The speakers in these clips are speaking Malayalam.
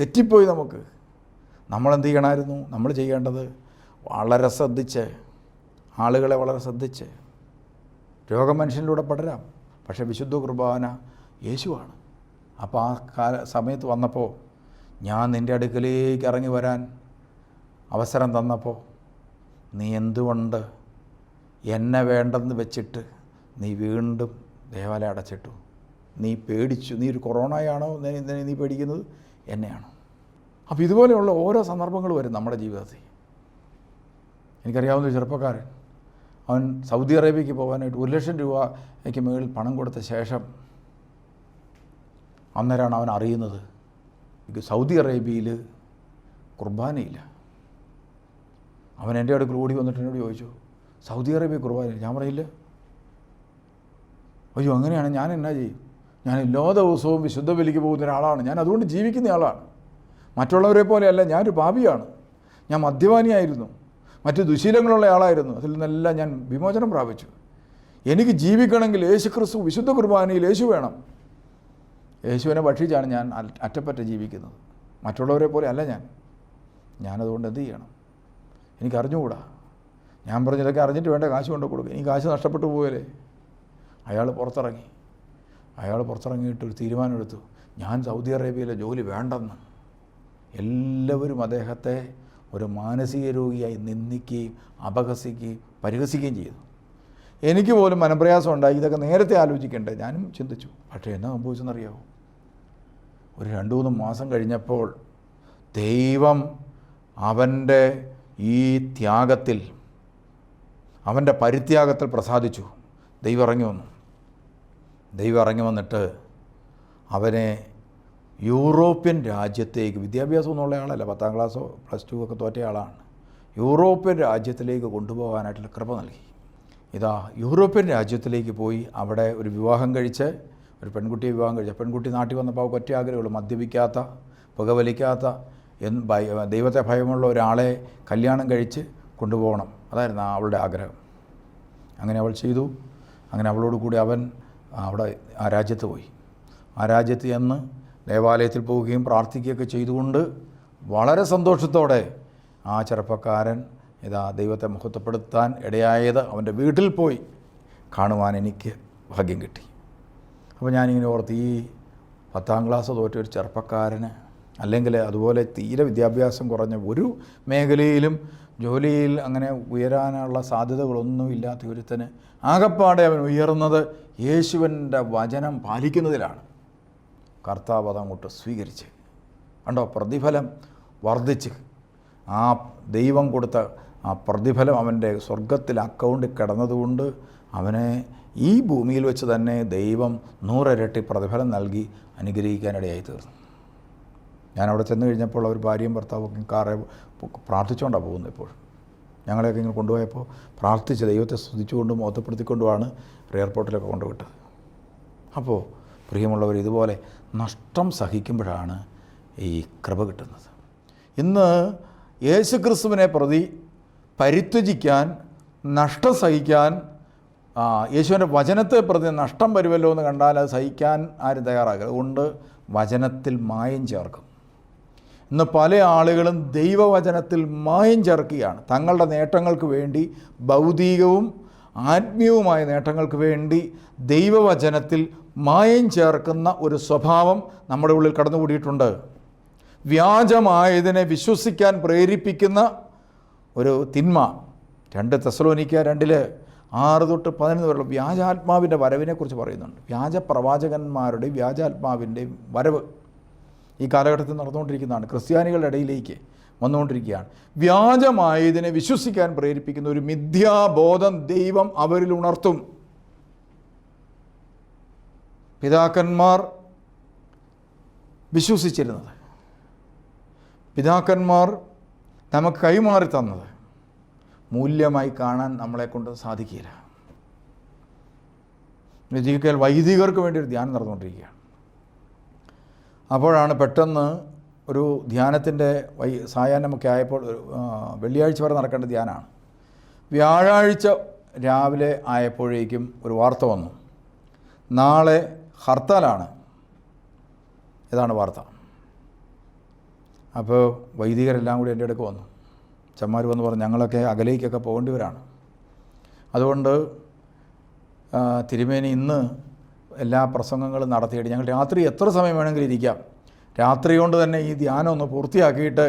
തെറ്റിപ്പോയി നമുക്ക്. നമ്മളെന്ത് ചെയ്യണമായിരുന്നു? നമ്മൾ ചെയ്യേണ്ടത് വളരെ ശ്രദ്ധിച്ച് ആളുകളെ വളരെ ശ്രദ്ധിച്ച്. രോഗം മനുഷ്യനിലൂടെ പടരാം. പക്ഷെ വിശുദ്ധ കുർബാന യേശുവാണ്. അപ്പോൾ ആ കാല സമയത്ത് വന്നപ്പോൾ ഞാൻ നിന്റെ അടുക്കലേക്ക് ഇറങ്ങി വരാൻ അവസരം തന്നപ്പോൾ നീ എന്തുകൊണ്ട് എന്നെ വേണ്ടെന്ന് വെച്ചിട്ട് നീ വീണ്ടും ദേവാലയം അടച്ചിട്ടു? നീ പേടിച്ചു? നീ ഒരു കൊറോണയാണോ? നീ- പേടിക്കുന്നത്? എന്നെയാണോ. അപ്പോൾ ഇതുപോലെയുള്ള ഓരോ സന്ദർഭങ്ങൾ വരും നമ്മുടെ ജീവിതത്തിൽ. എനിക്കറിയാവുന്ന ഒരു ചെറുപ്പക്കാരൻ അവൻ സൗദി അറേബ്യക്ക് പോകാനായിട്ട് ഒരു ലക്ഷം രൂപയ്ക്ക് മുകളിൽ പണം കൊടുത്ത ശേഷം അന്നേരമാണ് അവൻ അറിയുന്നത് സൗദി അറേബ്യയിൽ കുർബാനയില്ല. അവൻ എന്റെ അടുക്കൽ ഓടി വന്നിട്ട് എന്നോട് ചോദിച്ചു സൗദി അറേബ്യ കുർബാനയില്ല? ഞാൻ പറയില്ല. അയ്യോ അങ്ങനെയാണ്. ഞാൻ എന്നാ ചെയ്യും? ഞാൻ എല്ലാ ദിവസവും വിശുദ്ധ ബലിക്ക് പോകുന്ന ഒരാളാണ്. ഞാൻ അതുകൊണ്ട് ജീവിക്കുന്ന ആളാണ്. മറ്റുള്ളവരെ പോലെയല്ല ഞാനൊരു പാപിയാണ്. ഞാൻ മദ്യപാനിയായിരുന്നു. മറ്റു ദുശീലങ്ങളുള്ള ആളായിരുന്നു. അതിൽ നിന്നെല്ലാം ഞാൻ വിമോചനം പ്രാപിച്ചു. എനിക്ക് ജീവിക്കണമെങ്കിൽ യേശു ക്രിസ്തു വിശുദ്ധ കുർബാനയിൽ യേശു വേണം. യേശുവിനെ ഭക്ഷിച്ചാണ് ഞാൻ അറ്റപ്പറ്റ ജീവിക്കുന്നത്. മറ്റുള്ളവരെ പോലെ അല്ല ഞാൻ. ഞാനതുകൊണ്ട് എന്ത് ചെയ്യണം? എനിക്ക് അറിഞ്ഞുകൂടാ ഞാൻ പറഞ്ഞതൊക്കെ അറിഞ്ഞിട്ട് വേണ്ട കാശ് കൊണ്ട് കൊടുക്കുക ഈ കാശ് നഷ്ടപ്പെട്ടു പോയല്ലേ? അയാൾ പുറത്തിറങ്ങി. അയാൾ പുറത്തിറങ്ങിയിട്ട് ഒരു തീരുമാനമെടുത്തു. ഞാൻ സൗദി അറേബ്യയിലെ ജോലി വേണ്ടെന്ന്. എല്ലാവരും അദ്ദേഹത്തെ ഒരു മാനസിക രോഗിയായി നിന്ദിക്കുകയും അപഹസിക്കുകയും പരിഹസിക്കുകയും ചെയ്തു. എനിക്ക് പോലും മനപ്രയാസം ഉണ്ടായി. ഇതൊക്കെ നേരത്തെ ആലോചിക്കേണ്ടേ? ഞാനും ചിന്തിച്ചു. പക്ഷേ എന്നാ സംഭവിച്ചെന്നറിയാമോ ഒരു രണ്ട് മൂന്ന് മാസം കഴിഞ്ഞപ്പോൾ ദൈവം അവന്റെ ഈ ത്യാഗത്തിൽ അവന്റെ പരിത്യാഗത്തിൽ പ്രസാദിച്ചു. ദൈവം ഇറങ്ങി വന്നു. ദൈവം ഇറങ്ങി വന്നിട്ട് അവനെ യൂറോപ്യൻ രാജ്യത്തേക്ക് വിദ്യാഭ്യാസം എന്നുള്ള ആളല്ല പത്താം ക്ലാസ്സോ പ്ലസ് ടു ഒക്കെ തോറ്റ ആളാണ്. യൂറോപ്യൻ രാജ്യത്തിലേക്ക് കൊണ്ടുപോകാനായിട്ടുള്ള കൃപ നൽകി. ഇതാ യൂറോപ്യൻ രാജ്യത്തിലേക്ക് പോയി അവിടെ ഒരു വിവാഹം കഴിച്ച് ഒരു പെൺകുട്ടിയെ വിവാഹം കഴിച്ച പെൺകുട്ടി നാട്ടിൽ വന്നപ്പോൾ അവൾക്ക് ഒറ്റ ആഗ്രഹമുള്ളൂ മദ്യപിക്കാത്ത പുകവലിക്കാത്ത എന്ന് ദൈവത്തെ ഭയമുള്ള ഒരാളെ കല്യാണം കഴിച്ച് കൊണ്ടുപോകണം. അതായിരുന്നു അവളുടെ ആഗ്രഹം. അങ്ങനെ അവൾ ചെയ്തു. അങ്ങനെ അവളോട് കൂടി അവൻ അവിടെ ആ രാജ്യത്ത് പോയി. ആ രാജ്യത്ത് ചെന്ന് ദേവാലയത്തിൽ പോവുകയും പ്രാർത്ഥിക്കുകയൊക്കെ ചെയ്തുകൊണ്ട് വളരെ സന്തോഷത്തോടെ ആ ചെറുപ്പക്കാരൻ ഇതാ ദൈവത്തെ മുഖത്തപ്പെടുത്താൻ ഇടയായത് അവന്റെ വീട്ടിൽ പോയി കാണുവാൻ എനിക്ക് ഭാഗ്യം കിട്ടി. അപ്പോൾ ഞാനിങ്ങനെ ഓർത്ത് ഈ പത്താം ക്ലാസ് തോറ്റ ഒരു ചെറുപ്പക്കാരന് അല്ലെങ്കിൽ അതുപോലെ തീരെ വിദ്യാഭ്യാസം കുറഞ്ഞ ഒരു മേഖലയിലും ജോലിയിൽ അങ്ങനെ ഉയരാനുള്ള സാധ്യതകളൊന്നും ഇല്ലാത്ത ഒരുത്തന് ആകപ്പാടെ അവൻ ഉയർന്നത് യേശുവിന്റെ വചനം പാലിക്കുന്നതിലാണ്. കർത്താവ് അതങ്ങോട്ട് സ്വീകരിച്ച് കണ്ടോ? പ്രതിഫലം വർദ്ധിച്ച്. ആ ദൈവം കൊടുത്ത ആ പ്രതിഫലം അവന്റെ സ്വർഗത്തിൽ അക്കൗണ്ടിൽ കിടന്നതുകൊണ്ട് അവനെ ഈ ഭൂമിയിൽ വെച്ച് തന്നെ ദൈവം നൂറിരട്ടി പ്രതിഫലം നൽകി അനുഗ്രഹിക്കാനിടയായി തീർന്നു. ഞാൻ അവിടെ ചെന്ന് കഴിഞ്ഞപ്പോൾ അവർ ഭാര്യയും ഭർത്താവും കാറെ പ്രാർത്ഥിച്ചുകൊണ്ടാണ് പോകുന്നത് ഇപ്പോൾ ഞങ്ങളെയൊക്കെ ഇങ്ങനെ കൊണ്ടുപോയപ്പോൾ പ്രാർത്ഥിച്ച് ദൈവത്തെ സ്തുതിച്ചുകൊണ്ടും ഓത്തപ്പെടുത്തിക്കൊണ്ടുമാണ് എയർപോർട്ടിലൊക്കെ കൊണ്ടുവിട്ടത്. അപ്പോൾ പ്രിയമുള്ളവർ ഇതുപോലെ നഷ്ടം സഹിക്കുമ്പോഴാണ് ഈ കൃപ കിട്ടുന്നത്. ഇന്ന് യേശുക്രിസ്തുവിനെ പ്രതി പരിത്യജിക്കാൻ നഷ്ടം സഹിക്കാൻ യേശുവിന്റെ വചനത്തെ പ്രതി നഷ്ടം വരുമല്ലോ എന്ന് കണ്ടാൽ അത് സഹിക്കാൻ ആരും തയ്യാറാകുക അതുകൊണ്ട് വചനത്തിൽ മായം ചേർക്കും. ഇന്ന് പല ആളുകളും ദൈവവചനത്തിൽ മായം ചേർക്കുകയാണ്. തങ്ങളുടെ നേട്ടങ്ങൾക്ക് വേണ്ടി ഭൗതികവും ആത്മീയവുമായ നേട്ടങ്ങൾക്ക് വേണ്ടി ദൈവവചനത്തിൽ മായം ചേർക്കുന്ന ഒരു സ്വഭാവം നമ്മുടെ ഉള്ളിൽ കടന്നുകൂടിയിട്ടുണ്ട്. വ്യാജമായതിനെ വിശ്വസിക്കാൻ പ്രേരിപ്പിക്കുന്ന ഒരു തിന്മ. രണ്ട് തെസലോനിക്ക രണ്ടിൽ ആറ് തൊട്ട് പതിനൊന്ന് വരെയുള്ള വ്യാജാത്മാവിന്റെ വരവിനെക്കുറിച്ച് പറയുന്നുണ്ട്. വ്യാജപ്രവാചകന്മാരുടെയും വ്യാജാത്മാവിന്റെയും വ്യാജാത്മാവിന്റെ വരവ്. ഈ കാലഘട്ടത്തിൽ നടന്നുകൊണ്ടിരിക്കുന്നതാണ്. ക്രിസ്ത്യാനികളുടെ ഇടയിലേക്ക് വന്നുകൊണ്ടിരിക്കുകയാണ്. വ്യാജമായതിനെ വിശ്വസിക്കാൻ പ്രേരിപ്പിക്കുന്ന ഒരു മിഥ്യാബോധം ദൈവം അവരിൽ ഉണർത്തും. പിതാക്കന്മാർ വിശ്വസിച്ചിരുന്നത്. പിതാക്കന്മാർ നമുക്ക് കൈമാറി തന്നത് മൂല്യമായി കാണാൻ നമ്മളെ കൊണ്ട് സാധിക്കില്ല. വൈദികർക്ക് വേണ്ടി ഒരു ധ്യാനം നടന്നുകൊണ്ടിരിക്കുകയാണ്. അപ്പോഴാണ് പെട്ടെന്ന് ഒരു ധ്യാനത്തിന്റെ വൈ സായാഹ്നമൊക്കെ ആയപ്പോൾ വെള്ളിയാഴ്ച വരെ നടക്കേണ്ട ധ്യാനമാണ് വ്യാഴാഴ്ച രാവിലെ ആയപ്പോഴേക്കും ഒരു വാർത്ത വന്നു. നാളെ ഹർത്താലാണ്. ഇതാണ് വാർത്ത. അപ്പോൾ വൈദികരെല്ലാം കൂടി എന്റെ അടുക്ക് വന്നു. ചമ്മാർ വന്ന് പറഞ്ഞു ഞങ്ങളൊക്കെ അകലേക്കൊക്കെ പോകേണ്ടിവരാണ് അതുകൊണ്ട് തിരുമേനി ഇന്ന് എല്ലാ പ്രസംഗങ്ങളും നടത്തിയിട്ട് ഞങ്ങൾ രാത്രി എത്ര സമയം വേണമെങ്കിലും ഇരിക്കാം. രാത്രി കൊണ്ട് തന്നെ ഈ ധ്യാനം ഒന്ന് പൂർത്തിയാക്കിയിട്ട്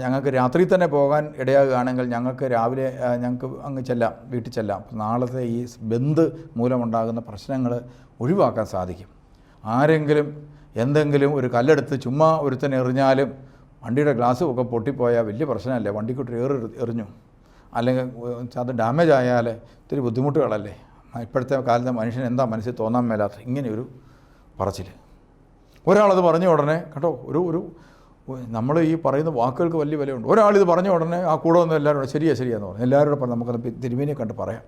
ഞങ്ങൾക്ക് രാത്രി തന്നെ പോകാൻ ഇടയാകുകയാണെങ്കിൽ ഞങ്ങൾക്ക് രാവിലെ ഞങ്ങൾക്ക് അങ്ങ് ചെല്ലാം വീട്ടിൽ ചെല്ലാം. നാളത്തെ ഈ ബന്ദ് മൂലമുണ്ടാകുന്ന പ്രശ്നങ്ങൾ ഒഴിവാക്കാൻ സാധിക്കും. ആരെങ്കിലും എന്തെങ്കിലും ഒരു കല്ലെടുത്ത് ചുമ്മാ ഒരുത്തനെ എറിഞ്ഞാലും വണ്ടിയുടെ ഗ്ലാസ് ഒക്കെ പൊട്ടിപ്പോയാൽ വലിയ പ്രശ്നമല്ലേ? വണ്ടിക്കൊട്ട് ഏറി എറിഞ്ഞു. അല്ലെങ്കിൽ അത് ഡാമേജ് ആയാൽ ഇത്തിരി ബുദ്ധിമുട്ടുകളല്ലേ? ഇപ്പോഴത്തെ കാലത്തെ മനുഷ്യൻ എന്താ മനസ്സിൽ തോന്നാൻ മേലാത്ത ഇങ്ങനെയൊരു പറച്ചിൽ ഒരാളത് പറഞ്ഞ ഉടനെ കേട്ടോ ഒരു ഒരു നമ്മൾ ഈ പറയുന്ന വാക്കുകൾക്ക് വലിയ വിലയുണ്ട്. ഒരാളിത് പറഞ്ഞ ഉടനെ ആ കൂടെ ഒന്നും എല്ലാവരും ശരിയാ ശരിയാന്ന് പറഞ്ഞു. എല്ലാവരോടും പറഞ്ഞു നമുക്കത് തിരുമേനിയെ കണ്ട് പറയാം.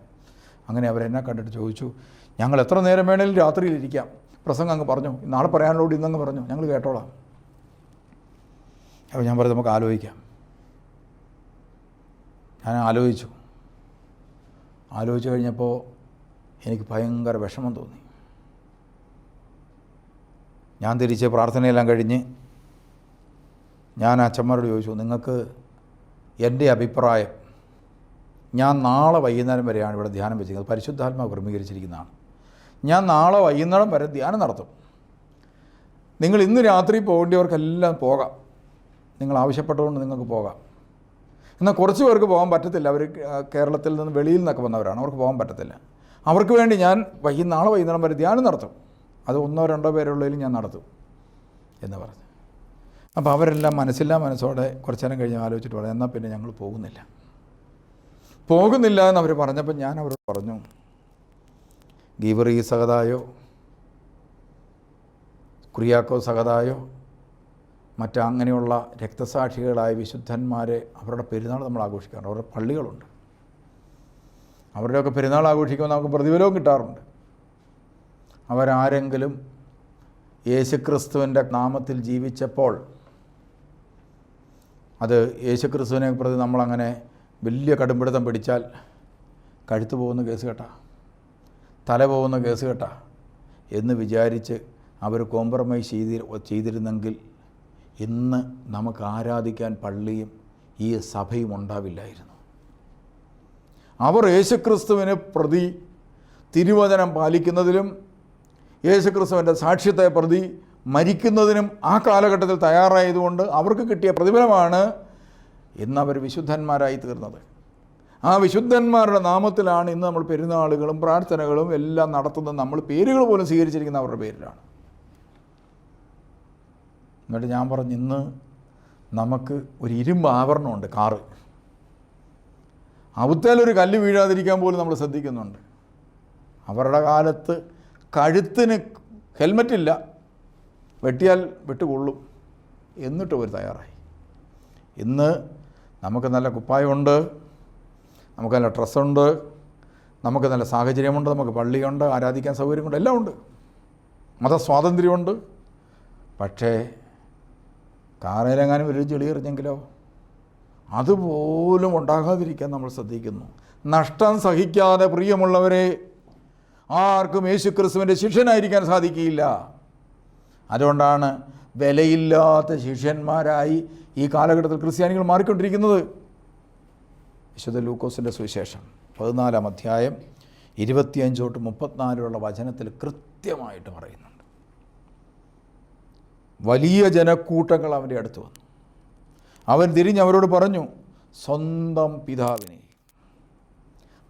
അങ്ങനെ അവരെന്നെ കണ്ടിട്ട് ചോദിച്ചു ഞങ്ങൾ എത്ര നേരം വേണേലും രാത്രിയിലിരിക്കാം പ്രസംഗം അങ്ങ് പറഞ്ഞു. നാളെ പറയാനുള്ളൂ ഇന്നങ്ങ് പറഞ്ഞു. ഞങ്ങൾ കേട്ടോളാം. അപ്പോൾ ഞാൻ പറഞ്ഞു നമുക്ക് ആലോചിക്കാം. ഞാൻ ആലോചിച്ചു. ആലോചിച്ച് കഴിഞ്ഞപ്പോൾ എനിക്ക് ഭയങ്കര വിഷമം തോന്നി. ഞാൻ തിരിച്ച് പ്രാർത്ഥനയെല്ലാം കഴിഞ്ഞ് ഞാൻ അച്ഛന്മാരോട് ചോദിച്ചു നിങ്ങൾക്ക് എന്റെ അഭിപ്രായം ഞാൻ നാളെ വൈകുന്നേരം വരെയാണ് ഇവിടെ ധ്യാനം വെച്ചിരിക്കുന്നത്. പരിശുദ്ധാത്മാവ് ക്രമീകരിച്ചിരിക്കുന്നതാണ്. ഞാൻ നാളെ വൈകുന്നേരം വരെ ധ്യാനം നടത്തും. നിങ്ങൾ ഇന്ന് രാത്രി പോകേണ്ടവർക്കെല്ലാം പോകാം. നിങ്ങൾ ആവശ്യപ്പെട്ടതുകൊണ്ട് നിങ്ങൾക്ക് പോകാം. എന്നാൽ കുറച്ച് പേർക്ക് പോകാൻ പറ്റത്തില്ല. അവർ കേരളത്തിൽ നിന്ന് വെളിയിൽ നിന്നൊക്കെ വന്നവരാണ്. അവർക്ക് പോകാൻ പറ്റത്തില്ല. അവർക്ക് വേണ്ടി ഞാൻ വൈകുന്നാളെ നാളെ വൈകുന്നേരം വരെ ധ്യാനം നടത്തും. അത് ഒന്നോ രണ്ടോ പേരുള്ളതിലും ഞാൻ നടത്തും എന്ന് പറഞ്ഞു. അപ്പോൾ അവരെല്ലാം മനസ്സില്ലാ മനസ്സോടെ കുറച്ച് നേരം കഴിഞ്ഞ് ആലോചിച്ചിട്ട് പറഞ്ഞു എന്നാൽ പിന്നെ ഞങ്ങൾ പോകുന്നില്ല. പോകുന്നില്ല എന്ന് അവർ പറഞ്ഞപ്പോൾ ഞാൻ അവരോട് പറഞ്ഞു ഗീവറി സഹതായോ? കുറിയാക്കോ സഹതായോ? മറ്റങ്ങനെയുള്ള രക്തസാക്ഷികളായ വിശുദ്ധന്മാരെ അവരുടെ പെരുന്നാൾ നമ്മൾ ആഘോഷിക്കാറുണ്ട്. അവരുടെ പള്ളികളുണ്ട്. അവരുടെയൊക്കെ പെരുന്നാൾ ആഘോഷിക്കുമ്പോൾ നമുക്ക് പ്രതിഫലവും കിട്ടാറുണ്ട്. അവരാരെങ്കിലും യേശുക്രിസ്തുവിന്റെ നാമത്തിൽ ജീവിച്ചപ്പോൾ അത് യേശുക്രിസ്തുവിനെ പ്രതി നമ്മളങ്ങനെ വലിയ കടുംപിടുത്തം പിടിച്ചാൽ കഴുത്ത് പോകുന്ന കേസ് കേട്ടാ തല പോകുന്ന കേസ് കേട്ടാ എന്ന് വിചാരിച്ച് അവർ കോംപ്രമൈസ് ചെയ്തി ചെയ്തിരുന്നെങ്കിൽ ഇന്ന് നമുക്ക് ആരാധിക്കാൻ പള്ളിയും ഈ സഭയും ഉണ്ടാവില്ലായിരുന്നു. അവർ യേശുക്രിസ്തുവിനെ പ്രതി തിരുവചനം പാലിക്കുന്നതിലും യേശുക്രിസ്തുവിന്റെ സാക്ഷ്യത്തെ പ്രതി മരിക്കുന്നതിനും ആ കാലഘട്ടത്തിൽ തയ്യാറായതുകൊണ്ട് അവർക്ക് കിട്ടിയ പ്രതിഫലമാണ് ഇന്ന് അവർ വിശുദ്ധന്മാരായി തീർന്നത്. ആ വിശുദ്ധന്മാരുടെ നാമത്തിലാണ് ഇന്ന് നമ്മൾ പെരുന്നാളുകളും പ്രാർത്ഥനകളും എല്ലാം നടത്തുന്നത്. നമ്മൾ പേരുകൾ പോലും സ്വീകരിച്ചിരിക്കുന്ന അവരുടെ പേരിലാണ്. എന്നിട്ട് ഞാൻ പറഞ്ഞു ഇന്ന് നമുക്ക് ഒരു ഇരുമ്പ് ആവരണമുണ്ട് കാറ്. അവത്തേലൊരു കല്ല് വീഴാതിരിക്കാൻ പോലും നമ്മൾ ശ്രദ്ധിക്കുന്നുണ്ട്. അവരുടെ കാലത്ത് കഴുത്തിന് ഹെൽമറ്റില്ല. വെട്ടിയാൽ വെട്ടുകൊള്ളും എന്നിട്ട് അവർ തയ്യാറായി. ഇന്ന് നമുക്ക് നല്ല കുപ്പായമുണ്ട് നമുക്ക് നല്ല ഡ്രസ്സുണ്ട് നമുക്ക് നല്ല സാഹചര്യമുണ്ട് നമുക്ക് പള്ളിയുണ്ട് ആരാധിക്കാൻ സൗകര്യമുണ്ട് എല്ലാം ഉണ്ട്. മതസ്വാതന്ത്ര്യമുണ്ട്. പക്ഷേ കാറിലെങ്ങാനും ഒരു ചെളി എറിഞ്ഞെങ്കിലോ? അതുപോലും ഉണ്ടാകാതിരിക്കാൻ നമ്മൾ ശ്രദ്ധിക്കുന്നു. നഷ്ടം സഹിക്കാതെ പ്രിയമുള്ളവരെ ആർക്കും യേശു ക്രിസ്തുവിന്റെ ശിഷ്യനായിരിക്കാൻ സാധിക്കുകയില്ല. അതുകൊണ്ടാണ് വിലയില്ലാത്ത ശിഷ്യന്മാരായി ഈ കാലഘട്ടത്തിൽ ക്രിസ്ത്യാനികൾ മാറിക്കൊണ്ടിരിക്കുന്നത്. വിശുദ്ധ ലൂക്കോസിന്റെ സുവിശേഷം പതിനാലാം അധ്യായം ഇരുപത്തിയഞ്ച് തൊട്ട് മുപ്പത്തിനാലുള്ള വചനത്തിൽ കൃത്യമായിട്ട് പറയുന്നുണ്ട്. വലിയ ജനക്കൂട്ടങ്ങൾ അവന്റെ അടുത്ത് വന്നു. അവൻ തിരിഞ്ഞ് അവരോട് പറഞ്ഞു സ്വന്തം പിതാവിനെയും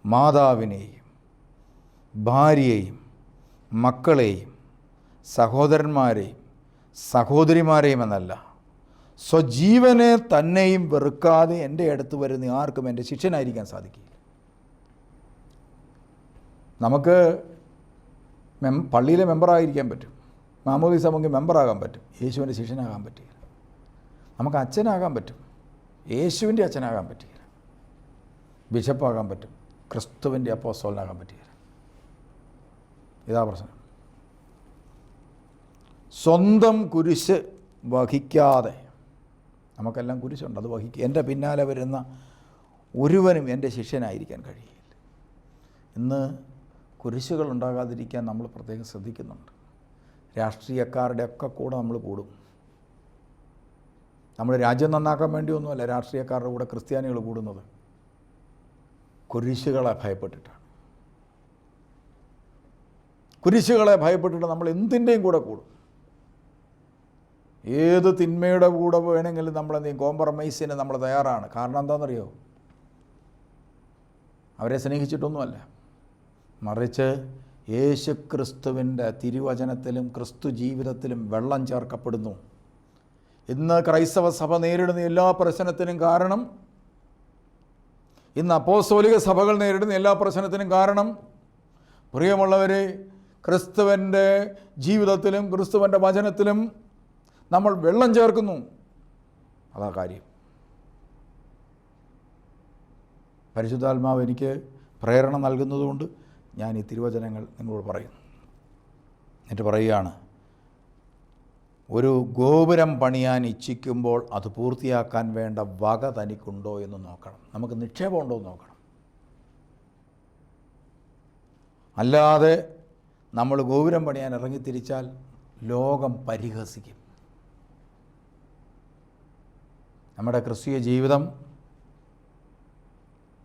മാതാവിനെയും ഭാര്യയെയും മക്കളെയും സഹോദരന്മാരെയും സഹോദരിമാരെയും എന്നല്ല സ്വജീവനെ തന്നെയും വെറുക്കാതെ എന്റെ അടുത്ത് വരുന്ന ആർക്കും എന്റെ ശിഷ്യനായിരിക്കാൻ സാധിക്കില്ല. നമുക്ക് മെം പള്ളിയിലെ മെമ്പറായിരിക്കാൻ പറ്റും. മാമോദി സമൂഹം മെമ്പറാകാൻ പറ്റും. യേശുവിന്റെ ശിഷ്യനാകാൻ പറ്റില്ല. നമുക്ക് അച്ഛനാകാൻ പറ്റും. യേശുവിന്റെ അച്ഛനാകാൻ പറ്റുകയില്ല. ബിഷപ്പാകാൻ പറ്റും. ക്രിസ്തുവിന്റെ അപ്പോസ്തോലനാകാൻ പറ്റുകയില്ല. ഇതാ പ്രശ്നം. സ്വന്തം കുരിശ് വഹിക്കാതെ നമുക്കെല്ലാം കുരിശുണ്ട്. അത് വഹിക്കുക എന്റെ പിന്നാലെ വരുന്ന ഒരുവനും എന്റെ ശിഷ്യനായിരിക്കാൻ കഴിയില്ല. ഇന്ന് കുരിശുകൾ ഉണ്ടാകാതിരിക്കാൻ നമ്മൾ പ്രത്യേകം ശ്രദ്ധിക്കുന്നുണ്ട്. രാഷ്ട്രീയക്കാരുടെ ഒക്കെ കൂടെ നമ്മൾ കൂടും. നമ്മുടെ രാജ്യം നന്നാക്കാൻ വേണ്ടിയൊന്നുമല്ല രാഷ്ട്രീയക്കാരുടെ കൂടെ ക്രിസ്ത്യാനികൾ കൂടുന്നത്. കുരിശുകളെ ഭയപ്പെട്ടിട്ടാണ്. കുരിശുകളെ ഭയപ്പെട്ടിട്ട് നമ്മൾ എന്തിന്റെയും കൂടെ കൂടും? ഏത് തിന്മയുടെ കൂടെ വേണമെങ്കിലും നമ്മൾ എന്ത് ചെയ്യും കോംപ്രമൈസിന് നമ്മൾ തയ്യാറാണ്. കാരണം എന്താണെന്നറിയോ? അവരെ സ്നേഹിച്ചിട്ടൊന്നുമല്ല. മറിച്ച് യേശു ക്രിസ്തുവിന്റെ തിരുവചനത്തിലും ക്രിസ്തു ജീവിതത്തിലും വെള്ളം ചേർക്കപ്പെടുന്നു. ഇന്ന് ക്രൈസ്തവ സഭ നേരിടുന്ന എല്ലാ പ്രശ്നത്തിനും കാരണം ഇന്ന് അപ്പോസ്തോലിക സഭകൾ നേരിടുന്ന എല്ലാ പ്രശ്നത്തിനും കാരണം പ്രിയമുള്ളവരെ ക്രിസ്തുവന്റെ ജീവിതത്തിലും ക്രിസ്തുവന്റെ വചനത്തിലും നമ്മൾ വെള്ളം ചേർക്കുന്നു. അതാ കാര്യം. പരിശുദ്ധാത്മാവ് എനിക്ക് പ്രേരണ നൽകുന്നതുകൊണ്ട് ഞാൻ ഈ തിരുവചനങ്ങൾ നിങ്ങളോട് പറയുന്നു. എന്നിട്ട് പറയുകയാണ് ഒരു ഗോപുരം പണിയാൻ ഇച്ഛിക്കുമ്പോൾ അത് പൂർത്തിയാക്കാൻ വേണ്ട വക തനിക്കുണ്ടോ എന്ന് നോക്കണം. നമുക്ക് നിക്ഷേപം ഉണ്ടോ എന്ന് നോക്കണം. അല്ലാതെ നമ്മൾ ഗോപുരം പണിയാൻ ഇറങ്ങിത്തിരിച്ചാൽ ലോകം പരിഹസിക്കും. നമ്മുടെ ക്രിസ്തീയ ജീവിതം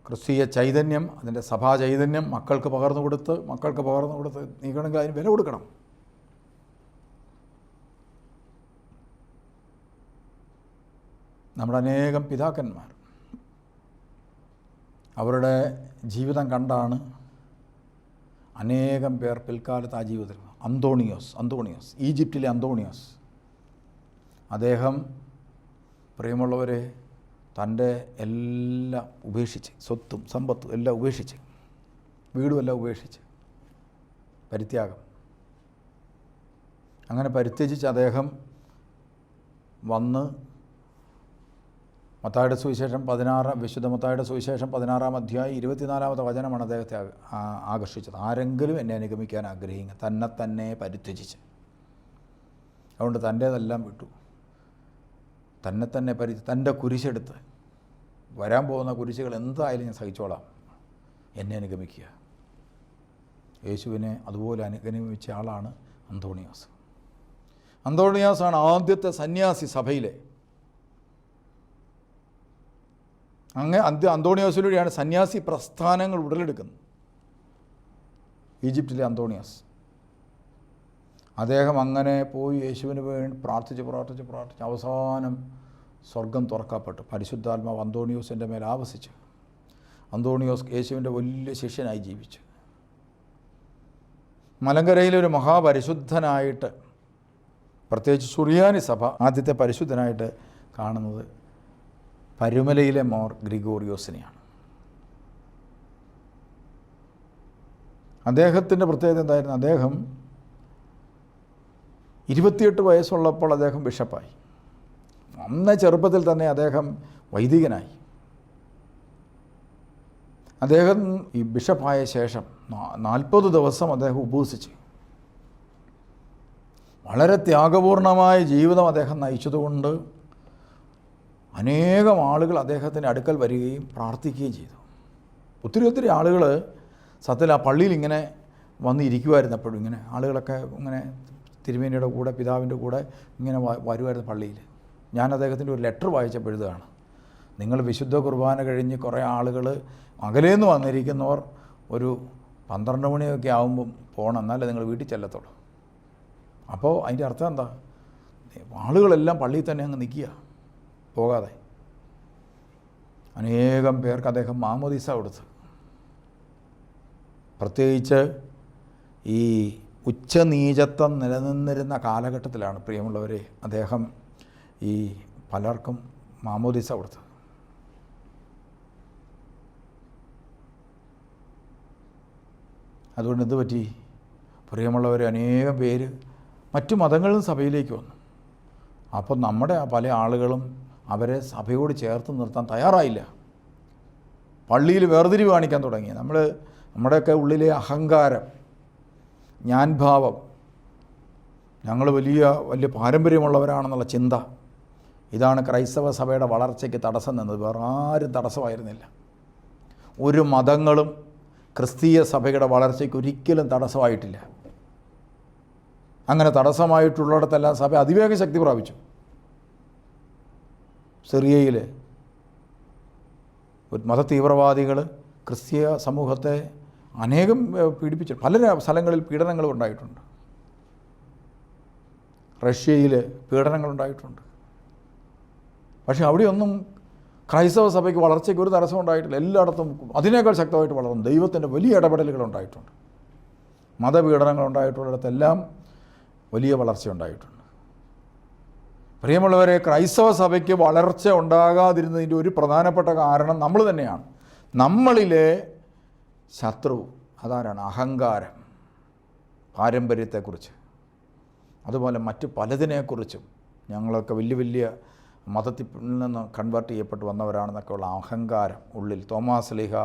ക്രിസ്തീയ ചൈതന്യം അതിന്റെ സഭാ ചൈതന്യം മക്കൾക്ക് പകർന്നു കൊടുത്ത് മക്കൾക്ക് പകർന്നു കൊടുത്ത് നീക്കണമെങ്കിൽ അതിന് വില കൊടുക്കണം. നമ്മുടെ അനേകം പിതാക്കന്മാർ. അവരുടെ ജീവിതം കണ്ടാണ് അനേകം പേർ പിൽക്കാലത്ത് ആ ജീവിതത്തിൽ അന്തോണിയോസ് അന്തോണിയോസ് ഈജിപ്തിലെ അന്തോണിയോസ്. അദ്ദേഹം പ്രിയമുള്ളവരെ തന്റെ എല്ലാം ഉപേക്ഷിച്ച് സ്വത്തും സമ്പത്തും എല്ലാം ഉപേക്ഷിച്ച് വീടുമെല്ലാം ഉപേക്ഷിച്ച് പരിത്യാഗം. അങ്ങനെ പരിത്യജിച്ച് അദ്ദേഹം വന്ന് മത്തായുടെ സുവിശേഷം പതിനാറ് വിശുദ്ധ മത്തായുടെ സുവിശേഷം പതിനാറാം അധ്യായം ഇരുപത്തിനാലാമത്തെ വചനമാണ് അദ്ദേഹത്തെ ആകർഷിച്ചത്. ആരെങ്കിലും എന്നെ അനുഗമിക്കാൻ ആഗ്രഹിക്കുക. തന്നെ തന്നെ പരിത്യജിച്ച്. അതുകൊണ്ട് തന്റേതെല്ലാം വിട്ടു. തന്നെ തന്നെ പരി തന്റെ കുരിശെടുത്ത്. വരാൻ പോകുന്ന കുരിശുകൾ എന്തായാലും ഞാൻ സഹിച്ചോളാം. എന്നെ അനുഗമിക്കുക. യേശുവിനെ അതുപോലെ അനുഗമിച്ച ആളാണ് അന്തോണിയാസ്. അന്തോണിയാസാണ് ആദ്യത്തെ സന്യാസി സഭയിലെ അങ്ങ് അന്ത്യ അന്തോണിയോസിലൂടെയാണ് സന്യാസി പ്രസ്ഥാനങ്ങൾ ഉടലെടുക്കുന്നത്. ഈജിപ്തിലെ അന്തോണിയാസ്. അദ്ദേഹം അങ്ങനെ പോയി യേശുവിന് വേണ്ടി പ്രാർത്ഥിച്ച് പ്രാർത്ഥിച്ച് പ്രാർത്ഥിച്ച് അവസാനം സ്വർഗം തുറക്കപ്പെട്ടു. പരിശുദ്ധാത്മാവ് അന്തോണിയോസിന്റെ മേൽ ആവസിച്ച് അന്തോണിയോസ് യേശുവിന്റെ വലിയ ശിഷ്യനായി ജീവിച്ചു. മലങ്കരയിലെ ഒരു മഹാപരിശുദ്ധനായിട്ട് പ്രത്യേകിച്ച് സുറിയാനി സഭ ആദ്യത്തെ പരിശുദ്ധനായിട്ട് കാണുന്നത് പരുമലയിലെ മോർ ഗ്രിഗോറിയോസിനെയാണ്. അദ്ദേഹത്തിന്റെ പ്രത്യേകത എന്തായിരുന്നു? അദ്ദേഹം ഇരുപത്തിയെട്ട് വയസ്സുള്ളപ്പോൾ അദ്ദേഹം ബിഷപ്പായി. അന്ന് ചെറുപ്പത്തിൽ തന്നെ അദ്ദേഹം വൈദികനായി. അദ്ദേഹം ഈ ബിഷപ്പായ ശേഷം നാൽപ്പത് ദിവസം അദ്ദേഹം ഉപവസിച്ചു. വളരെ ത്യാഗപൂർണമായ ജീവിതം അദ്ദേഹം നയിച്ചതുകൊണ്ട് അനേകം ആളുകൾ അദ്ദേഹത്തിന്റെ അടുക്കൽ വരികയും പ്രാർത്ഥിക്കുകയും ചെയ്തു. ഒത്തിരി ഒത്തിരി ആളുകൾ സത്യത്തിൽ ആ പള്ളിയിൽ ഇങ്ങനെ വന്നിരിക്കുമായിരുന്നു എപ്പോഴും ഇങ്ങനെ ആളുകളൊക്കെ ഇങ്ങനെ തിരുമേനിയുടെ കൂടെ പിതാവിന്റെ കൂടെ ഇങ്ങനെ വരുമായിരുന്നു പള്ളിയിൽ. ഞാൻ അദ്ദേഹത്തിന്റെ ഒരു ലെറ്റർ വായിച്ചപ്പോഴുതാണ് നിങ്ങൾ വിശുദ്ധ കുർബാന കഴിഞ്ഞ് കുറേ ആളുകൾ അകലേന്ന് വന്നിരിക്കുന്നവർ ഒരു പന്ത്രണ്ട് മണിയൊക്കെ ആകുമ്പം പോകണം എന്നാലേ നിങ്ങൾ വീട്ടിൽ ചെല്ലത്തുള്ളൂ. അപ്പോൾ അതിന്റെ അർത്ഥം എന്താ? ആളുകളെല്ലാം പള്ളിയിൽ തന്നെ അങ്ങ് നിൽക്കുക. പോകാതെ. അനേകം പേർക്ക് അദ്ദേഹം മാമോദിസ കൊടുത്തു. പ്രത്യേകിച്ച് ഈ ഉച്ചനീചത്വം നിലനിന്നിരുന്ന കാലഘട്ടത്തിലാണ് പ്രിയമുള്ളവരെ അദ്ദേഹം ഈ പലർക്കും മാമോദിസ കൊടുത്തത്. അതുകൊണ്ട് എന്ത് പറ്റി? പ്രിയമുള്ളവർ അനേകം പേര് മറ്റു മതങ്ങളും സഭയിലേക്ക് വന്നു. അപ്പോൾ നമ്മുടെ പല ആളുകളും അവരെ സഭയോട് ചേർത്ത് നിർത്താൻ തയ്യാറായില്ല. പള്ളിയിൽ വേർതിരിവ് കാണിക്കാൻ തുടങ്ങി. നമ്മൾ നമ്മുടെയൊക്കെ ഉള്ളിലെ അഹങ്കാരം ഞാൻ ഭാവം ഞങ്ങൾ വലിയ വലിയ പാരമ്പര്യമുള്ളവരാണെന്നുള്ള ചിന്ത ഇതാണ് ക്രൈസ്തവ സഭയുടെ വളർച്ചയ്ക്ക് തടസ്സം നിന്നത് വേറെ ആരും തടസ്സമായിരുന്നില്ല. ഒരു മതങ്ങളും ക്രിസ്തീയ സഭയുടെ വളർച്ചയ്ക്ക് ഒരിക്കലും തടസ്സമായിട്ടില്ല. അങ്ങനെ തടസ്സമായിട്ടുള്ളിടത്തെല്ലാം സഭ അതിവേഗ ശക്തി പ്രാപിച്ചു. സിറിയയിൽ മതതീവ്രവാദികൾ ക്രിസ്തീയ സമൂഹത്തെ അനേകം പീഡിപ്പിച്ചു പല സ്ഥലങ്ങളിൽ പീഡനങ്ങൾ ഉണ്ടായിട്ടുണ്ട്. റഷ്യയിൽ പീഡനങ്ങൾ ഉണ്ടായിട്ടുണ്ട്. പക്ഷേ അവിടെയൊന്നും ക്രൈസ്തവ സഭയ്ക്ക് വളർച്ചയ്ക്ക് ഒരു തടസ്സം ഉണ്ടായിട്ടില്ല. എല്ലായിടത്തും അതിനേക്കാൾ ശക്തമായിട്ട് വളർന്നു. ദൈവത്തിന്റെ വലിയ ഇടപെടലുകൾ ഉണ്ടായിട്ടുണ്ട്. മതപീഡനങ്ങൾ ഉണ്ടായിട്ടുള്ളിടത്തെല്ലാം വലിയ വളർച്ച ഉണ്ടായിട്ടുണ്ട്. പ്രിയമുള്ളവരെ ക്രൈസ്തവ സഭയ്ക്ക് വളർച്ച ഉണ്ടാകാതിരുന്നതിന്റെ ഒരു പ്രധാനപ്പെട്ട കാരണം നമ്മൾ തന്നെയാണ്. നമ്മളിലെ ശത്രു അതാരാണ്? അഹങ്കാരം പാരമ്പര്യത്തെക്കുറിച്ച്. അതുപോലെ മറ്റ് പലതിനെക്കുറിച്ചും ഞങ്ങളൊക്കെ വലിയ വലിയ മതത്തിൽ നിന്ന് കൺവേർട്ട് ചെയ്യപ്പെട്ട് വന്നവരാണെന്നൊക്കെ ഉള്ള അഹങ്കാരം ഉള്ളിൽ. തോമാസ് ലിഹ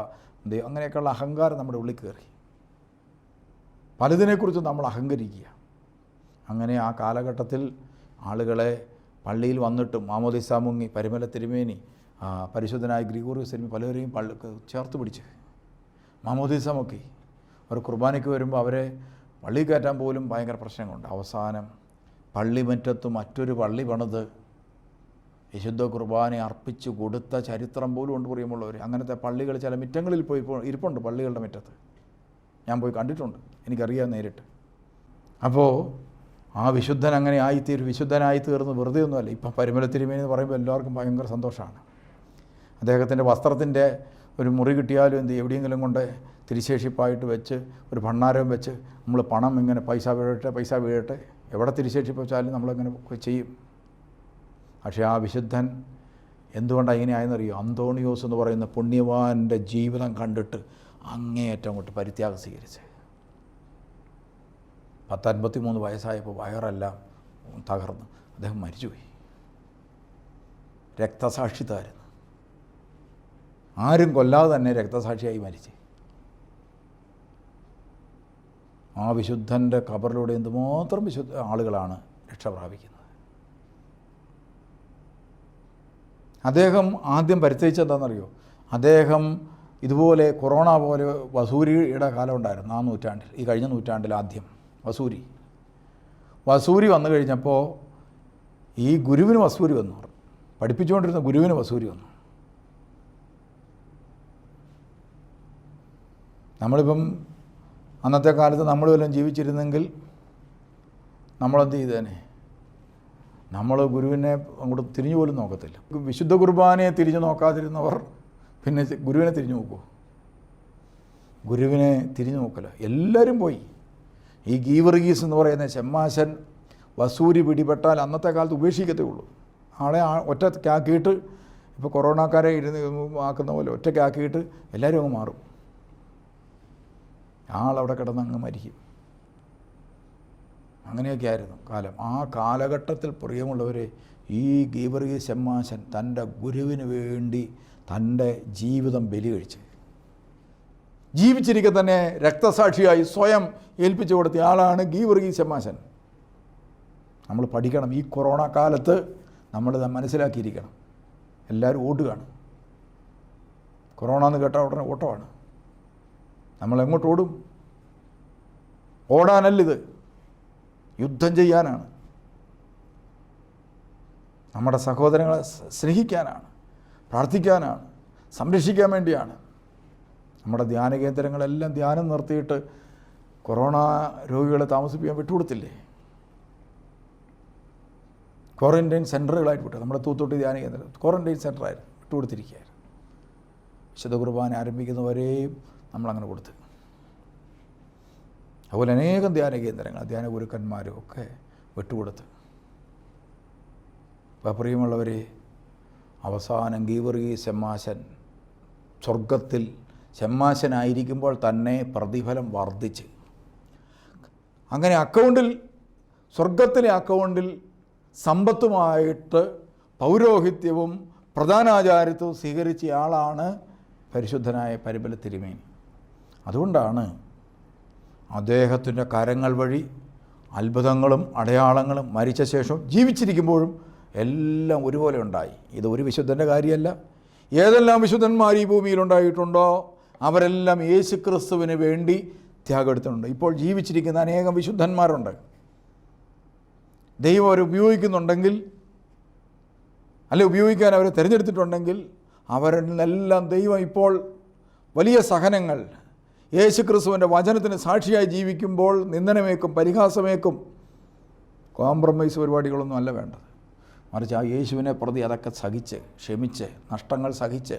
അങ്ങനെയൊക്കെയുള്ള അഹങ്കാരം നമ്മുടെ ഉള്ളിൽ കയറി. പലതിനെക്കുറിച്ചും നമ്മൾ അഹങ്കരിക്കുക. അങ്ങനെ ആ കാലഘട്ടത്തിൽ ആളുകളെ പള്ളിയിൽ വന്നിട്ടും മാമോദിസ മുങ്ങി പരിമല തിരുമേനി പരിശുദ്ധനായ ഗ്രിഗോറിയസ് തിരുമി പലരെയും പള്ളി ചേർത്ത് പിടിച്ച്. മാമോദിസ മുക്കി ഒരു കുർബാനയ്ക്ക് വരുമ്പോൾ അവരെ പള്ളി കയറ്റാൻ പോലും ഭയങ്കര പ്രശ്നങ്ങളുണ്ട്. അവസാനം പള്ളി പള്ളിമുറ്റത്ത് മറ്റൊരു പള്ളി പണിത് വിശുദ്ധ കുർബാന അർപ്പിച്ച് കൊടുത്ത ചരിത്രം പോലും ഉണ്ട് പ്രിയമുള്ളവർ. അങ്ങനത്തെ പള്ളികൾ ചില മിറ്റങ്ങളിൽ പോയി ഇരിപ്പുണ്ട് പള്ളികളുടെ മുറ്റത്ത്. ഞാൻ പോയി കണ്ടിട്ടുണ്ട്. എനിക്കറിയാം നേരിട്ട്. അപ്പോൾ ആ വിശുദ്ധൻ അങ്ങനെ ആയിത്തീരും വിശുദ്ധനായി തീർന്ന് വെറുതെ ഒന്നുമല്ല. ഇപ്പം പരിമല തിരുമേനി എന്ന് പറയുമ്പോൾ എല്ലാവർക്കും ഭയങ്കര സന്തോഷമാണ്. അദ്ദേഹത്തിന്റെ വസ്ത്രത്തിന്റെ ഒരു മുറി കിട്ടിയാലും എന്ത്? എവിടെയെങ്കിലും കൊണ്ട് തിരിശേഷിപ്പായിട്ട് വെച്ച് ഒരു ഭണ്ണാരം വെച്ച് നമ്മൾ പണം ഇങ്ങനെ പൈസ വീഴട്ടെ പൈസ വീഴട്ടെ എവിടെ തിരിശേഷിപ്പ് വെച്ചാലും നമ്മളങ്ങനെ ചെയ്യും. പക്ഷേ ആ വിശുദ്ധൻ എന്തുകൊണ്ടാണ് ഇങ്ങനെ ആയെന്നറിയോ? അന്തോണിയോസ് എന്ന് പറയുന്ന പുണ്യവാന്റെ ജീവിതം കണ്ടിട്ട് അങ്ങേയറ്റം കൊണ്ട് പരിത്യാഗം സ്വീകരിച്ച്. പത്തൻപത്തി മൂന്ന് വയസ്സായപ്പോൾ വയറെല്ലാം തകർന്ന് അദ്ദേഹം മരിച്ചുപോയി. രക്തസാക്ഷിതായിരുന്നു. ആരും കൊല്ലാതെ തന്നെ രക്തസാക്ഷിയായി മരിച്ചു. ആ വിശുദ്ധന്റെ കബറിലൂടെ എന്തുമാത്രം വിശുദ്ധ ആളുകളാണ് രക്ഷ പ്രാപിക്കുന്നത്. അദ്ദേഹം ആദ്യം പരിചയിച്ചത് എന്താണെന്നറിയോ? അദ്ദേഹം ഇതുപോലെ കൊറോണ പോലെ വസൂരിയുടെ കാലം ഉണ്ടായിരുന്നു ആ നൂറ്റാണ്ടിൽ ഈ കഴിഞ്ഞ നൂറ്റാണ്ടിൽ ആദ്യം. വസൂരി. വസൂരി വന്നു കഴിഞ്ഞപ്പോൾ ഈ ഗുരുവിന് വസൂരി വന്നു. പഠിപ്പിച്ചുകൊണ്ടിരുന്ന ഗുരുവിന് വസൂരി വന്നു. നമ്മളിപ്പം അന്നത്തെ കാലത്ത് നമ്മൾ വല്ലതും ജീവിച്ചിരുന്നെങ്കിൽ നമ്മളെന്ത് ചെയ്തേനെ? നമ്മൾ ഗുരുവിനെ അങ്ങോട്ട് തിരിഞ്ഞു പോലും നോക്കത്തില്ല. വിശുദ്ധ കുർബാനയെ തിരിഞ്ഞു നോക്കാതിരുന്നവർ പിന്നെ ഗുരുവിനെ തിരിഞ്ഞു നോക്കുമോ ഗുരുവിനെ തിരിഞ്ഞു നോക്കല. എല്ലാവരും പോയി. ഈ ഗീവർഗീസ് എന്ന് പറയുന്ന ചെമ്മാശൻ വസൂരി പിടിപെട്ടാൽ അന്നത്തെ കാലത്ത് ഉപേക്ഷിക്കത്തേ ഉള്ളൂ ആളെ ആ ഒറ്റയ്ക്കാക്കിയിട്ട് ഇപ്പോൾ കൊറോണക്കാരെ ഇരുന്ന് ആക്കുന്ന പോലെ ഒറ്റക്കാക്കിയിട്ട് എല്ലാവരും അങ്ങ് മാറും. ആളവിടെ കിടന്ന് അങ്ങ് മരിക്കും. അങ്ങനെയൊക്കെ ആയിരുന്നു കാലം. ആ കാലഘട്ടത്തിൽ പ്രിയമുള്ളവരെ ഈ ഗീവർഗീസ് ചെമ്മാശൻ തന്റെ ഗുരുവിന് വേണ്ടി തന്റെ ജീവിതം ബലി കഴിച്ച് ജീവിച്ചിരിക്കെ തന്നെ രക്തസാക്ഷിയായി സ്വയം ഏൽപ്പിച്ചു കൊടുത്ത ആളാണ് ഗീവർഗി ശമാശൻ നമ്മൾ പഠിക്കണം. ഈ കൊറോണ കാലത്ത് നമ്മളിത് മനസ്സിലാക്കിയിരിക്കണം. എല്ലാവരും ഓടുകയാണ് കൊറോണ എന്ന് കേട്ടാൽ ഉടനെ ഓട്ടമാണ്. നമ്മൾ എങ്ങോട്ട് ഓടും? ഓടാനല്ലിത് യുദ്ധം ചെയ്യാനാണ്. നമ്മുടെ സഹോദരങ്ങളെ സ്നേഹിക്കാനാണ്. പ്രാർത്ഥിക്കാനാണ്. സംരക്ഷിക്കാൻ വേണ്ടിയാണ്. നമ്മുടെ ധ്യാന കേന്ദ്രങ്ങളെല്ലാം ധ്യാനം നിർത്തിയിട്ട് കൊറോണ രോഗികളെ താമസിപ്പിക്കാൻ വിട്ടുകൊടുത്തില്ലേ? ക്വാറന്റൈൻ സെന്ററുകളായിട്ട് വിട്ടു. നമ്മുടെ തൂത്തോട്ടി ധ്യാന കേന്ദ്രം ക്വാറന്റൈൻ സെന്ററായിരുന്നു വിട്ടുകൊടുത്തിരിക്കുകയായിരുന്നു. വിശുദ്ധ കുർബാന ആരംഭിക്കുന്നവരെയും നമ്മളങ്ങനെ കൊടുത്തു. അതുപോലെ അനേകം ധ്യാന കേന്ദ്രങ്ങൾ ധ്യാന ഗുരുക്കന്മാരും ഒക്കെ വിട്ടുകൊടുത്ത്. അപ്പോൾ പ്രിയമുള്ളവരെ അവസാനം ഗീവർഗി ശമ്മാശൻ സ്വർഗത്തിൽ ശമ്മാശനായിരിക്കുമ്പോൾ തന്നെ പ്രതിഫലം വർദ്ധിച്ച്. അങ്ങനെ അക്കൗണ്ടിൽ സ്വർഗത്തിലെ അക്കൗണ്ടിൽ സമ്പത്തുമായിട്ട് പൗരോഹിത്യവും പ്രധാനാചാര്യത്വവും സ്വീകരിച്ച ആളാണ് പരിശുദ്ധനായ പരിബല തിരുമേൻ അതുകൊണ്ടാണ് അദ്ദേഹത്തിന്റെ കരങ്ങൾ വഴി അത്ഭുതങ്ങളും അടയാളങ്ങളും മരിച്ച ശേഷം ജീവിച്ചിരിക്കുമ്പോഴും എല്ലാം ഒരുപോലെ ഉണ്ടായി. ഇത് ഒരു വിശുദ്ധന്റെ കാര്യമല്ല. ഏതെല്ലാം വിശുദ്ധന്മാർ ഈ ഭൂമിയിലുണ്ടായിട്ടുണ്ടോ അവരെല്ലാം യേശു ക്രിസ്തുവിന് വേണ്ടി ത്യാഗമെടുത്തിട്ടുണ്ട് ഇപ്പോൾ ജീവിച്ചിരിക്കുന്ന അനേകം വിശുദ്ധന്മാരുണ്ട്. ദൈവം അവർ ഉപയോഗിക്കുന്നുണ്ടെങ്കിൽ അല്ലെ ഉപയോഗിക്കാൻ അവരെ തിരഞ്ഞെടുത്തിട്ടുണ്ടെങ്കിൽ അവരിൽ നിന്നെല്ലാം ദൈവം ഇപ്പോൾ വലിയ സഹനങ്ങൾ യേശു ക്രിസ്തുവിന്റെ വചനത്തിന് സാക്ഷിയായി ജീവിക്കുമ്പോൾ നിന്ദനമേക്കും പരിഹാസമേക്കും കോംപ്രമൈസ് പരിപാടികളൊന്നും അല്ല വേണ്ടത്. മറിച്ച് ആ യേശുവിനെ പ്രതി അതൊക്കെ സഹിച്ച് ക്ഷമിച്ച് നഷ്ടങ്ങൾ സഹിച്ച്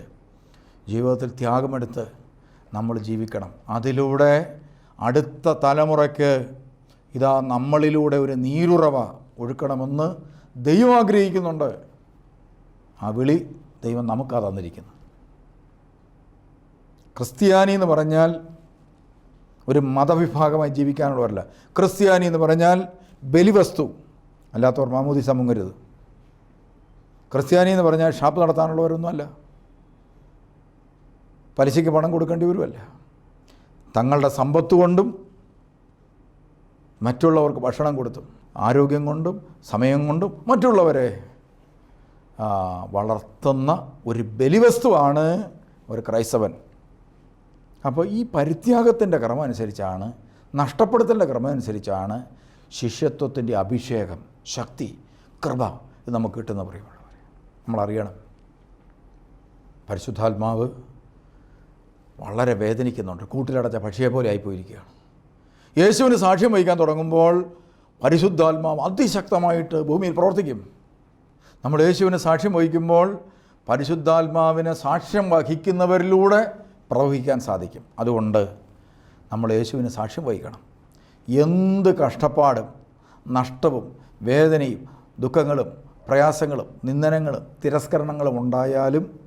ജീവിതത്തിൽ ത്യാഗമെടുത്ത് നമ്മൾ ജീവിക്കണം. അതിലൂടെ അടുത്ത തലമുറയ്ക്ക് ഇതാ നമ്മളിലൂടെ ഒരു നീരുറവ ഒഴുക്കണമെന്ന് ദൈവം ആഗ്രഹിക്കുന്നുണ്ട്. ആ വിളി ദൈവം നമുക്കാ തന്നിരിക്കുന്നു ക്രിസ്ത്യാനി എന്ന് പറഞ്ഞാൽ ഒരു മതവിഭാഗമായി ജീവിക്കാനുള്ളവരല്ല. ക്രിസ്ത്യാനി എന്ന് പറഞ്ഞാൽ ബലിവസ്തു. അല്ലാത്തവർ മാമൂദി സമുങ്ങരുത് ക്രിസ്ത്യാനി എന്ന് പറഞ്ഞാൽ ഷാപ്പ് നടത്താനുള്ളവരൊന്നുമല്ല. പലിശയ്ക്ക് പണം കൊടുക്കേണ്ടി വരുമല്ല തങ്ങളുടെ സമ്പത്ത് കൊണ്ടും മറ്റുള്ളവർക്ക് ഭക്ഷണം കൊടുത്തും ആരോഗ്യം കൊണ്ടും സമയം കൊണ്ടും മറ്റുള്ളവരെ വളർത്തുന്ന ഒരു ബലിവസ്തുവാണ് ഒരു ക്രൈസ്തവൻ. അപ്പോൾ ഈ പരിത്യാഗത്തിന്റെ ക്രമം അനുസരിച്ചാണ് നഷ്ടപ്പെടുത്തലിന്റെ ക്രമം അനുസരിച്ചാണ് ശിഷ്യത്വത്തിന്റെ അഭിഷേകം ശക്തി കൃപ ഇത് നമുക്ക് കിട്ടുന്ന പ്രിയമുള്ളവർ നമ്മളറിയണം. പരിശുദ്ധാത്മാവ് വളരെ വേദനിക്കുന്നുണ്ട്. കൂട്ടിലടച്ച പക്ഷിയെ പോലെ ആയിപ്പോയിരിക്കുകയാണ്. യേശുവിന് സാക്ഷ്യം വഹിക്കാൻ തുടങ്ങുമ്പോൾ പരിശുദ്ധാത്മാവ് അതിശക്തമായിട്ട് ഭൂമിയിൽ പ്രവർത്തിക്കും. നമ്മൾ യേശുവിന് സാക്ഷ്യം വഹിക്കുമ്പോൾ പരിശുദ്ധാത്മാവിനെ സാക്ഷ്യം വഹിക്കുന്നവരിലൂടെ പ്രവഹിക്കാൻ സാധിക്കും. അതുകൊണ്ട് നമ്മൾ യേശുവിന് സാക്ഷ്യം വഹിക്കണം. എന്ത് കഷ്ടപ്പാടും നഷ്ടവും വേദനയും ദുഃഖങ്ങളും പ്രയാസങ്ങളും നിന്ദനങ്ങളും തിരസ്കരണങ്ങളും ഉണ്ടായാലും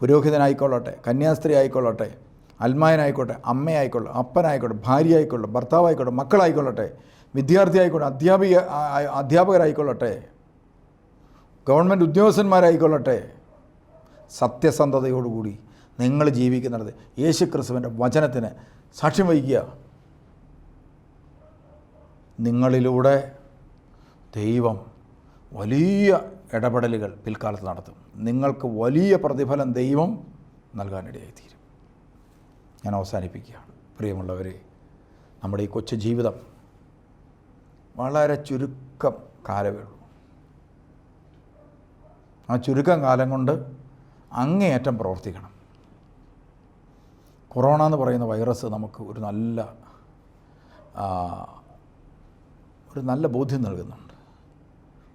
പുരോഹിതനായിക്കൊള്ളട്ടെ കന്യാസ്ത്രീ ആയിക്കൊള്ളട്ടെ അൽമായനായിക്കോട്ടെ അമ്മയായിക്കൊള്ളട്ടെ അപ്പനായിക്കോട്ടെ ഭാര്യ ആയിക്കൊള്ളട്ടെ ഭർത്താവായിക്കോട്ടെ മക്കളായിക്കൊള്ളട്ടെ വിദ്യാർത്ഥി ആയിക്കോട്ടെ അധ്യാപിക അധ്യാപകരായിക്കൊള്ളട്ടെ ഗവൺമെന്റ് ഉദ്യോഗസ്ഥന്മാരായിക്കൊള്ളട്ടെ സത്യസന്ധതയോടുകൂടി നിങ്ങൾ ജീവിക്കുന്നിടത്ത് യേശു ക്രിസ്തുവിന്റെ വചനത്തിന് സാക്ഷ്യം വഹിക്കുക. നിങ്ങളിലൂടെ ദൈവം വലിയ ഇടപെടലുകൾ പിൽക്കാലത്ത് നടത്തും. നിങ്ങൾക്ക് വലിയ പ്രതിഫലം ദൈവം നൽകാനിടയായിത്തീരും ഞാൻ അവസാനിപ്പിക്കുകയാണ്. പ്രിയമുള്ളവരെ നമ്മുടെ ഈ കൊച്ചു ജീവിതം വളരെ ചുരുക്കം കാലമേ ഉള്ളൂ. ആ ചുരുക്കം കാലം കൊണ്ട് അങ്ങേയറ്റം പ്രവർത്തിക്കണം. കൊറോണ എന്ന് പറയുന്ന വൈറസ് നമുക്ക് ഒരു നല്ല ഒരു നല്ല ബോധ്യം നൽകുന്നുണ്ട്.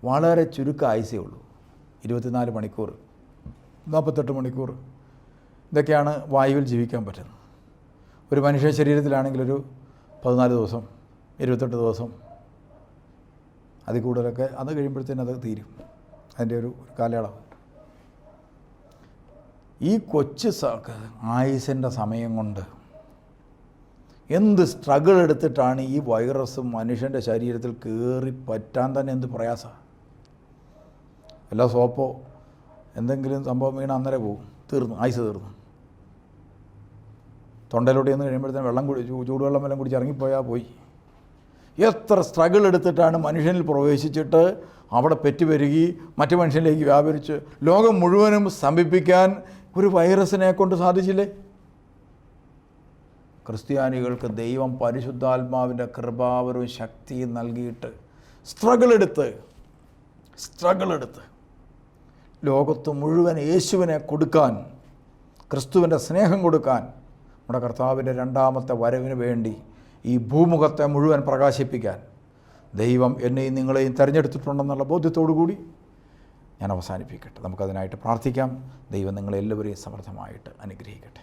വളരെ ചുരുക്കം ആയുസേ ഉള്ളൂ. ഇരുപത്തിനാല് മണിക്കൂർ നാൽപ്പത്തെട്ട് മണിക്കൂർ ഇതൊക്കെയാണ് വായുവിൽ ജീവിക്കാൻ പറ്റുന്നത്. ഒരു മനുഷ്യ ശരീരത്തിലാണെങ്കിൽ ഒരു പതിനാല് ദിവസം ഇരുപത്തെട്ട് ദിവസം അതിൽ കൂടുതലൊക്കെ അത് കഴിയുമ്പോഴത്തേനും അത് തീരും. അതിന്റെ ഒരു കാലയളവ്. ഈ കൊച്ചു ആയുസിന്റെ സമയം കൊണ്ട് എന്ത് സ്ട്രഗിൾ എടുത്തിട്ടാണ് ഈ വൈറസ് മനുഷ്യന്റെ ശരീരത്തിൽ കയറി പറ്റാൻ തന്നെ എന്ത് പ്രയാസമാണ്? വല്ല സോപ്പോ എന്തെങ്കിലും സംഭവം വീണ അന്നേരം പോകും തീർന്നു. ആയുസ് തീർന്നു. തൊണ്ടയിലോട്ട് ചെന്ന് കഴിയുമ്പോഴത്തേന് വെള്ളം കുടി ചൂടുവെള്ളം വല്ലതും കുടിച്ച് ഇറങ്ങിപ്പോയാൽ പോയി. എത്ര സ്ട്രഗിൾ എടുത്തിട്ടാണ് മനുഷ്യനിൽ പ്രവേശിച്ചിട്ട് അവിടെ പെറ്റുപെരുകി മറ്റു മനുഷ്യനിലേക്ക് വ്യാപരിച്ച് ലോകം മുഴുവനും സ്തംഭിപ്പിക്കാൻ ഒരു വൈറസിനെ കൊണ്ട് സാധിച്ചില്ലേ? ക്രിസ്ത്യാനികൾക്ക് ദൈവം പരിശുദ്ധാത്മാവിന്റെ കൃപാവരും ശക്തിയും നൽകിയിട്ട് സ്ട്രഗിൾ എടുത്ത് സ്ട്രഗിൾ എടുത്ത് ലോകത്ത് മുഴുവൻ യേശുവിനെ കൊടുക്കാൻ ക്രിസ്തുവിന്റെ സ്നേഹം കൊടുക്കാൻ നമ്മുടെ കർത്താവിന്റെ രണ്ടാമത്തെ വരവിന് വേണ്ടി ഈ ഭൂമുഖത്തെ മുഴുവൻ പ്രകാശിപ്പിക്കാൻ ദൈവം എന്നെയും നിങ്ങളെയും തിരഞ്ഞെടുത്തിട്ടുണ്ടെന്നുള്ള ബോധ്യത്തോടു കൂടി ഞാൻ അവസാനിപ്പിക്കട്ടെ. നമുക്കതിനായിട്ട് പ്രാർത്ഥിക്കാം. ദൈവം നിങ്ങളെല്ലാവരെയും സമൃദ്ധമായിട്ട് അനുഗ്രഹിക്കട്ടെ.